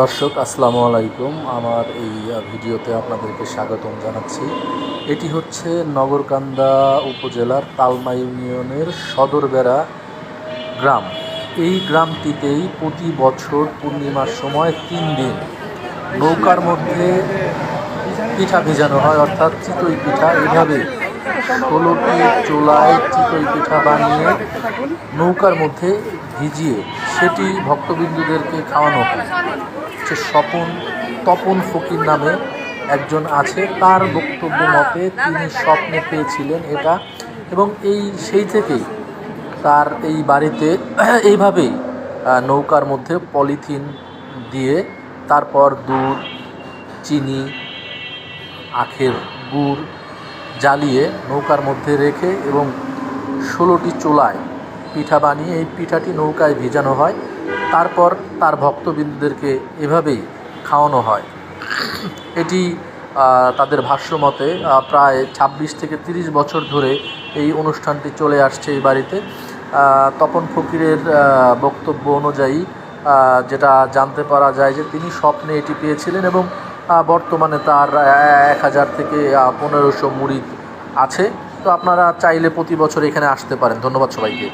দর্শক, আসসালামু আলাইকুম। আমার এই ভিডিওতে আপনাদেরকে স্বাগতম জানাচ্ছি। এটি হচ্ছে নগরকান্দা উপজেলার তালমা ইউনিয়নের সদরবেড়া গ্রাম। এই গ্রামটিতেই প্রতি বছর পূর্ণিমার সময় তিন দিন নৌকার মধ্যে পিঠা ভেজানো হয়, অর্থাৎ চিতই পিঠা। এইভাবে ষোলোটি চোলায় চিতই পিঠা বানিয়ে নৌকার মধ্যে ভিজিয়ে সেটি ভক্তবিন্দুদেরকে খাওয়ানো হয়। হচ্ছে স্বপন তপন ফকির নামে একজন আছে। তার বক্তব্য মতে তিনি স্বপ্নে পেয়েছিলেন এটা এবং এই সেই থেকেই তার এই বাড়িতে এইভাবেই নৌকার মধ্যে পলিথিন দিয়ে তারপর দুধ, চিনি, আখের গুড় জ্বালিয়ে নৌকার মধ্যে রেখে এবং ষোলোটি চোলায় পিঠা বানিয়ে এই পিঠাটি নৌকায় ভিজানো হয়। তারপর তার ভক্তবিন্দুদেরকে এভাবেই খাওয়ানো হয়। এটি তাদের ভাষ্য মতে প্রায় ছাব্বিশ থেকে তিরিশ বছর ধরে এই অনুষ্ঠানটি চলে আসছে এই বাড়িতে। তপন ফকিরের বক্তব্য অনুযায়ী যেটা জানতে পারা যায় যে তিনি স্বপ্নে এটি পেয়েছিলেন এবং বর্তমানে তার এক হাজার থেকে পনেরোশো মুড়ি আছে। তো আপনারা চাইলে প্রতি বছর এখানে আসতে পারেন। ধন্যবাদ সবাইকে।